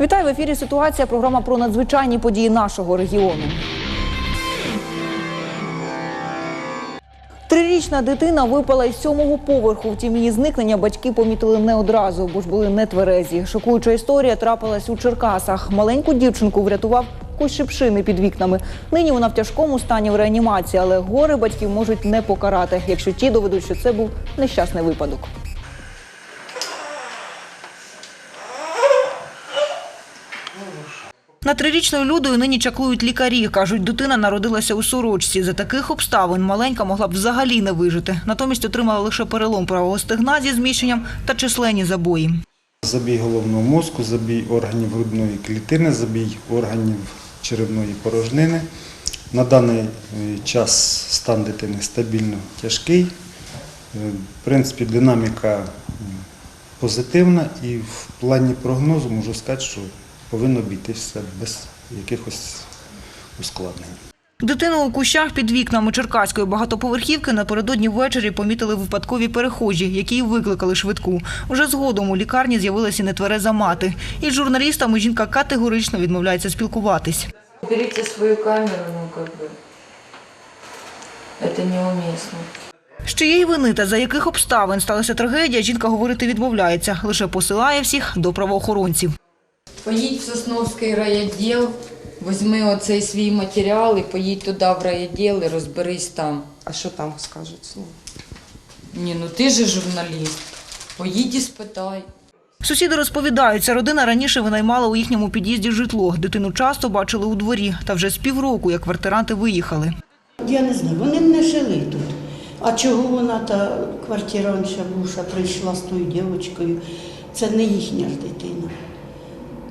Вітаю в ефірі. Ситуація. Програма про надзвичайні події нашого регіону. Трирічна дитина випала із сьомого поверху. Втім, її зникнення батьки помітили не одразу, бо ж були нетверезі. Шокуюча історія трапилась у Черкасах. Маленьку дівчинку врятував кущ шипшини під вікнами. Нині вона в тяжкому стані в реанімації, але гори батьків можуть не покарати, якщо ті доведуть, що це був нещасний випадок. На трирічною людою нині чаклують лікарі. Кажуть, дитина народилася у сорочці. За таких обставин маленька могла б взагалі не вижити. Натомість отримала лише перелом правого стегна зі зміщенням та численні забої. Забій головного мозку, забій органів грудної клітини, забій органів черевної порожнини. На даний е, час стан дитини стабільно тяжкий. Е, В принципі, динаміка позитивна і в плані прогнозу можу сказати, що повинно обійтися без якихось ускладнень. Дитину у кущах під вікнами Черкаської багатоповерхівки напередодні ввечері помітили випадкові перехожі, які й викликали швидку. Уже згодом у лікарні з'явилася нетвереза мати. Із журналістами жінка категорично відмовляється спілкуватись. Берите свою камеру, ну как бы. Это неуместно. З чиєї вини та за яких обставин сталася трагедія, жінка говорити відмовляється, лише посилає всіх до правоохоронців. Поїдь в Сосновський райвідділ, візьми оцей свій матеріал і поїдь туди в райвідділ і розберись там. А що там скажуть? Ну, Ні, ну ти же журналіст. Поїдь і спитай. Сусіди розповідаються, родина раніше винаймала у їхньому під'їзді житло. Дитину часто бачили у дворі, та вже з півроку, як квартиранти виїхали. Я не знаю, вони не жили тут. А чого вона та квартирантша буша прийшла з тою дівчинкою? Це не їхня ж дитина.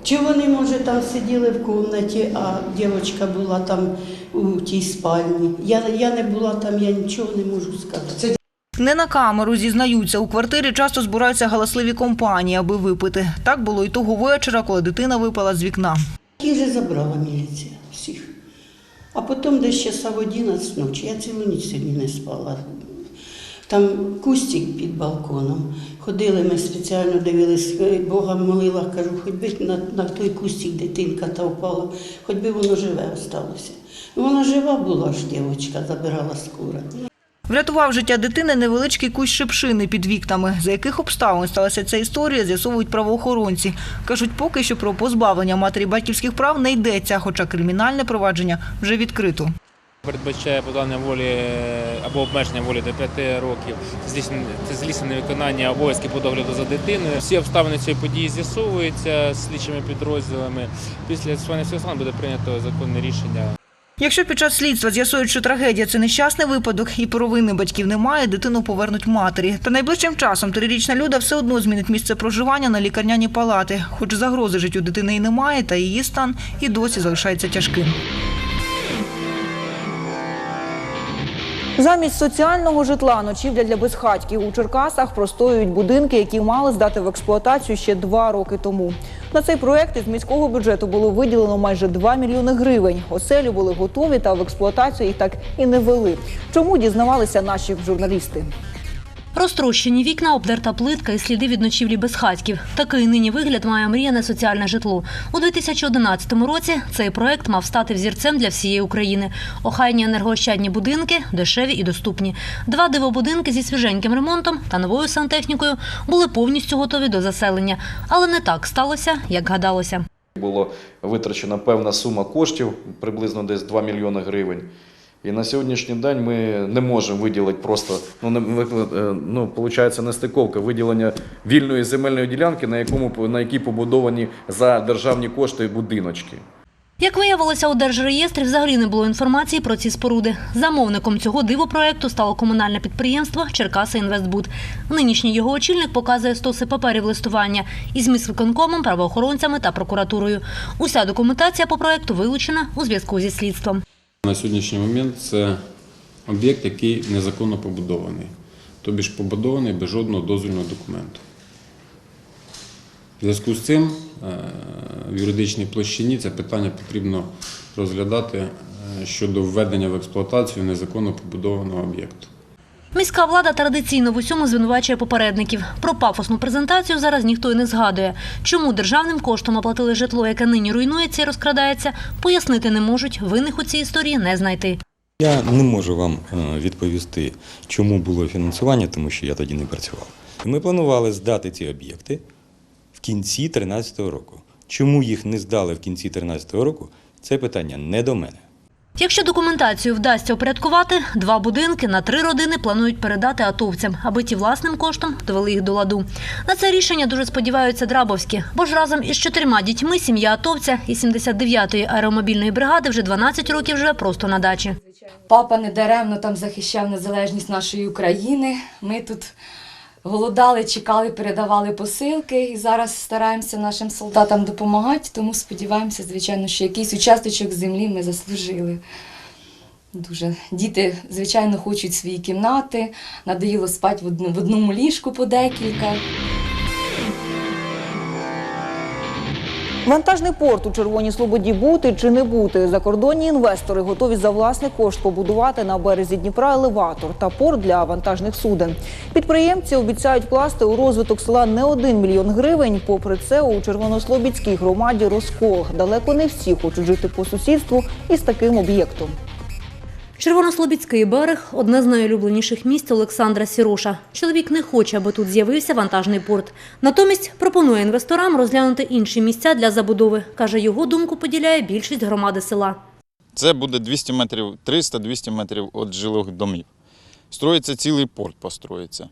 Чи вони, може, там сиділи в кімнаті, а дівчинка була там у тій спальні. Я, я не була там, я нічого не можу сказати. Не на камеру зізнаються, у квартирі часто збираються галасливі компанії, аби випити. Так було і того вечора, коли дитина випала з вікна. Їх же забрала міліція всіх. А потім десь часа в 11 ночі, я цілу ніч сьогодні не спала. Там кустик під балконом. Ходили ми спеціально дивились, е, Бога молила, кажу, хоч би на, на той кустик дитинка та впала, хоч би воно живе осталося. Ну, Вона жива була ж дівчинка, забирала скоро. Врятував життя дитини невеличкий кущ шипшини під вікнами. За яких обставин сталася ця історія, з'ясовують правоохоронці. Кажуть, поки що про позбавлення матері батьківських прав не йдеться, хоча кримінальне провадження вже відкрито. Передбачає подання волі е, або обмеження волі до 5 років, це злісне невиконання обов'язків по догляду за дитиною. Всі обставини цієї події з'ясовуються слідчими підрозділами. Після всіх обставин буде прийнято законне рішення. Якщо під час слідства з'ясують, що трагедія це нещасний випадок і провини батьків немає, дитину повернуть матері. Та найближчим часом трирічна люда все одно змінить місце проживання на лікарняні палати. Хоч загрози життю дитини і немає, та її стан і досі залишається тяжким. Замість соціального житла ночівля для безхатьків у Черкасах простоюють будинки, які мали здати в експлуатацію ще два роки тому. На цей проект із міського бюджету було виділено майже 2 мільйони гривень. Оселі були готові, та в експлуатацію їх так і не вели. Чому дізнавалися наші журналісти? Розтрощені вікна, обдерта плитка і сліди від ночівлі безхатьків. Такий нині вигляд має мріяне соціальне житло. У 2011 році цей проект мав стати взірцем для всієї України. Охайні енергоощадні будинки, дешеві і доступні. Два дивобудинки зі свіженьким ремонтом та новою сантехнікою були повністю готові до заселення. Але не так сталося, як гадалося. Було витрачена певна сума коштів, приблизно десь 2 мільйони гривень. І на сьогоднішній день ми не можемо виділити просто, ну, не, е, ну виходить, нестиковка виділення вільної земельної ділянки, на, якому, на якій побудовані за державні кошти будиночки. Як виявилося, у Держреєстрі взагалі не було інформації про ці споруди. Замовником цього дивопроекту стало комунальне підприємство Черкаси Інвестбуд. Нинішній його очільник показує стоси паперів листування із міськвиконкомом, правоохоронцями та прокуратурою. Уся документація по проекту вилучена у зв'язку зі слідством. На сьогоднішній момент це об'єкт, який незаконно побудований, тобі ж побудований без жодного дозвільного документу. В зв'язку з цим е, в юридичній площині це питання потрібно розглядати е, щодо введення в експлуатацію незаконно побудованого об'єкту. Міська влада традиційно в усьому звинувачує попередників. Про пафосну презентацію зараз ніхто й не згадує. Чому державним коштом оплатили житло, яке нині руйнується і розкрадається, пояснити не можуть. Винних у цій історії не знайти. Я не можу вам е, відповісти, чому було фінансування, тому що я тоді не працював. Ми планували здати ці об'єкти в кінці 2013 року. Чому їх не здали в кінці 2013 року? Це питання не до мене. Якщо документацію вдасться упорядкувати, два будинки на три родини планують передати атовцям, аби ті власним коштом довели їх до ладу. На це рішення дуже сподіваються драбовські, бо ж разом із чотирма дітьми сім'я атовця із 79-ї аеромобільної бригади вже 12 років живе просто на дачі. Папа недаремно там захищав незалежність нашої України. Ми тут голодали, чекали, передавали посилки і зараз стараємося нашим солдатам допомагати, тому сподіваємося, звичайно, що якийсь участочок землі ми заслужили. Дуже діти, звичайно, хочуть свої кімнати, надоїло спати в одному ліжку по декілька. Вантажний порт у Червоній Слободі бути чи не бути. Закордонні інвестори готові за власний кошт побудувати на березі Дніпра елеватор та порт для вантажних суден. Підприємці обіцяють вкласти у розвиток села не один мільйон гривень. Попри це, у Червонослобідській громаді розкол. Далеко не всі хочуть жити по сусідству із таким об'єктом. Червонослобідський берег одне з найулюбленіших місць Олександра Сіроша. Чоловік не хоче, аби тут з'явився вантажний порт. Натомість пропонує інвесторам розглянути інші місця для забудови. Каже, його думку поділяє більшість громади села. Це буде 200 метрів, 300-200 метрів від жилих домів. Строїться цілий порт, построїться.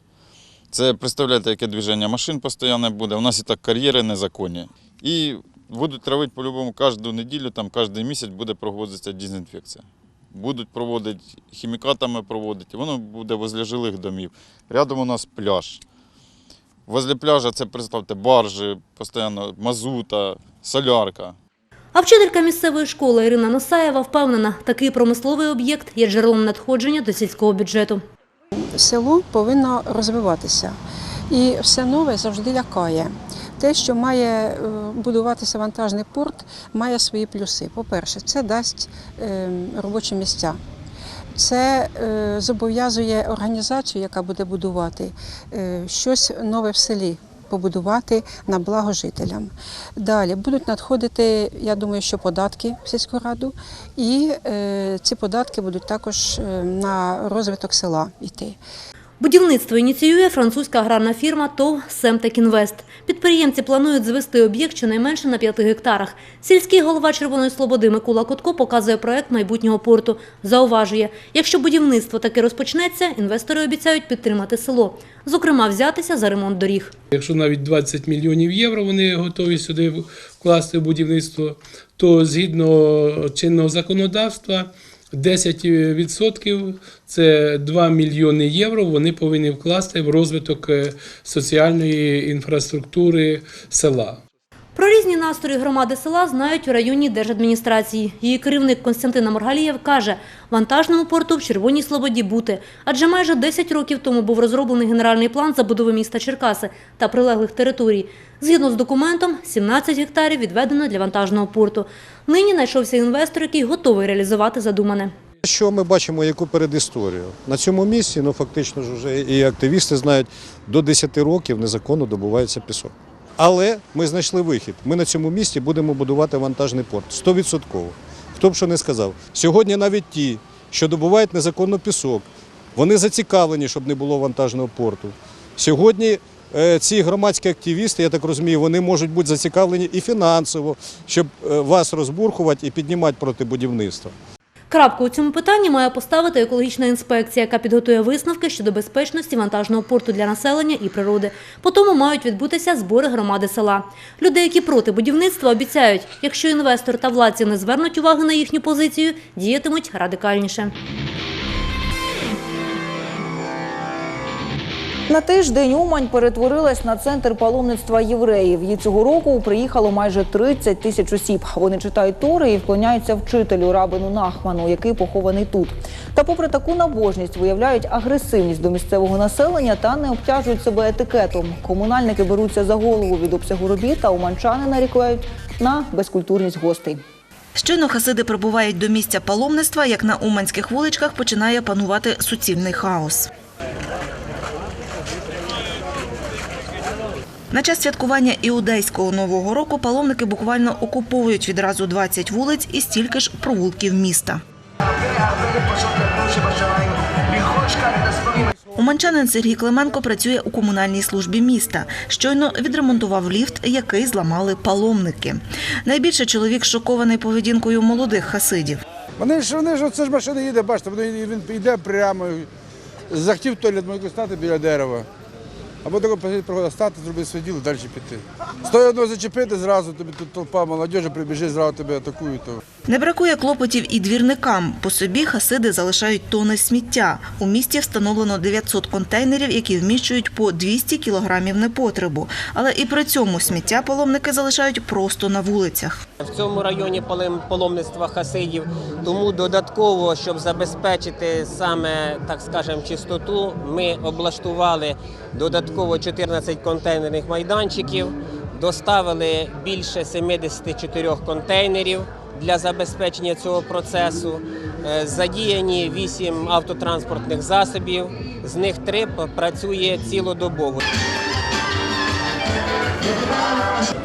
Це представляєте, яке движення машин постійно буде. У нас і так кар'єри незаконні. І будуть травити по-любому кожну неділю, там кожен місяць буде проводитися дезінфекція. Будуть проводити хімікатами проводити, воно буде возле жилих домів. Рядом у нас пляж. Возле пляжа це представте баржі, постійно мазута, солярка. А вчителька місцевої школи Ірина Носаєва впевнена, такий промисловий об'єкт є джерелом надходження до сільського бюджету. Село повинно розвиватися. І все нове завжди лякає. Те, що має е, будуватися вантажний порт, має свої плюси. По-перше, це дасть е, робочі місця. Це е, зобов'язує організацію, яка буде будувати щось нове в селі. Побудувати на благо жителям. Далі будуть надходити, я думаю, що податки в сільську раду, і е, ці податки будуть також на розвиток села йти. Будівництво ініціює французька аграрна фірма ТОВ «Семтекінвест». Підприємці планують звести об'єкт щонайменше на 5 гектарах. Сільський голова Червоної Слободи Микола Котко показує проект майбутнього порту. Зауважує, якщо будівництво таки розпочнеться, інвестори обіцяють підтримати село. Зокрема, взятися за ремонт доріг. Якщо навіть 20 мільйонів євро вони готові сюди вкласти в будівництво, то згідно чинного законодавства 10% це 2 мільйони євро. Вони повинні вкласти в розвиток е, соціальної інфраструктури села. Про різні настрої громади села знають у районній держадміністрації. Її керівник Константина Моргалієв каже, вантажному порту в Червоній Слободі бути. Адже майже 10 років тому був розроблений генеральний план забудови міста Черкаси та прилеглих територій. Згідно з документом, 17 гектарів відведено для вантажного порту. Нині знайшовся інвестор, який готовий реалізувати задумане. Що ми бачимо, яку передісторію? На цьому місці, ну фактично ж вже і активісти знають, до 10 років незаконно добувається пісок. Але ми знайшли вихід. Ми на цьому місці будемо будувати вантажний порт 100%. Хто б що не сказав. Сьогодні навіть ті, що добувають незаконно пісок, вони зацікавлені, щоб не було вантажного порту. Сьогодні е, ці громадські активісти, я так розумію, вони можуть бути зацікавлені і фінансово, щоб е, вас розбурхувати і піднімати проти будівництва. Крапку у цьому питанні має поставити екологічна інспекція, яка підготує висновки щодо безпечності вантажного порту для населення і природи. По тому мають відбутися збори громади села. Люди, які проти будівництва, обіцяють, якщо інвестор та владці не звернуть уваги на їхню позицію, діятимуть радикальніше. На тиждень Умань перетворилась на центр паломництва євреїв. Її цього року приїхало майже 30 тисяч осіб. Вони читають тори і вклоняються вчителю рабину Нахману, який похований тут. Та, попри таку набожність, виявляють агресивність до місцевого населення та не обтяжують себе етикетом. Комунальники беруться за голову від обсягу робіт, а уманчани нарікають на безкультурність гостей. Щойно хасиди прибувають до місця паломництва, як на уманських вуличках починає панувати суцільний хаос. На час святкування іудейського нового року паломники буквально окуповують відразу 20 вулиць і стільки ж провулків міста. Уманчанин Сергій Клименко працює у комунальній службі міста. Щойно відремонтував ліфт, який зламали паломники. Найбільше чоловік шокований поведінкою молодих хасидів. Вони ж вони ж це ж машина їде, бачите, він йде прямо, захотів туалет, може стати біля дерева. Або тако приходить стати, зробити своє діло, далі піти. Стоїть одного зачепити, зразу тобі тут толпа молодіжі прибіжить, зразу тебе атакують. То. Не бракує клопотів і двірникам. По собі хасиди залишають тони сміття. У місті встановлено 900 контейнерів, які вміщують по 200 кілограмів непотребу. Але і при цьому сміття паломники залишають просто на вулицях. В цьому районі палем- паломництва хасидів, тому додатково, щоб забезпечити саме, так скажемо, чистоту, ми облаштували додатково 14 контейнерних майданчиків, доставили більше 74 контейнерів для забезпечення цього процесу. Е, Задіяні 8 автотранспортних засобів, з них 3 працює цілодобово.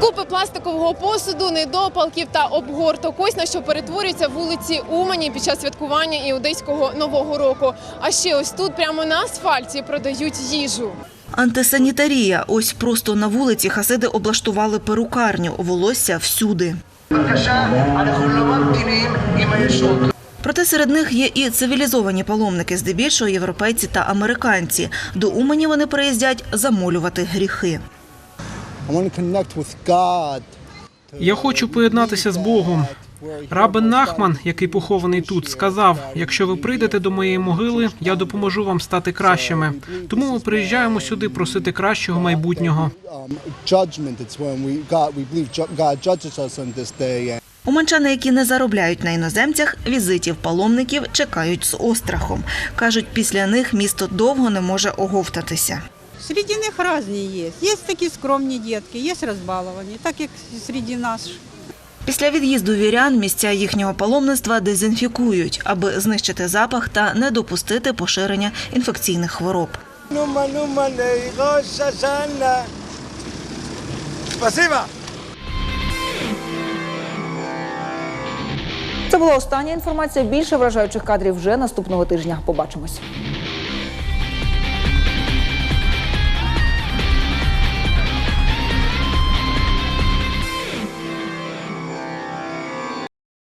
Купи пластикового посуду, недопалків та обгорток. Ось на що перетворюються вулиці Умані під час святкування іудейського нового року. А ще ось тут, прямо на асфальті, продають їжу. Антисанітарія. Ось просто на вулиці хасиди облаштували перукарню. Волосся всюди. Проте серед них є і цивілізовані паломники, здебільшого європейці та американці. До Умані вони приїздять замолювати гріхи. Я хочу поєднатися з Богом. Рабин Нахман, який похований тут, сказав: якщо ви прийдете до моєї могили, я допоможу вам стати кращими. Тому ми приїжджаємо сюди просити кращого майбутнього. Уманчани, які не заробляють на іноземцях, візитів паломників чекають з острахом. Кажуть, після них місто довго не може оговтатися. Серед них різні є. Є такі скромні дітки, є розбаловані, так як серед нас. Після від'їзду вірян місця їхнього паломництва дезінфікують, аби знищити запах та не допустити поширення інфекційних хвороб. Спасибо! Це була остання інформація. Більше вражаючих кадрів вже наступного тижня. Побачимось.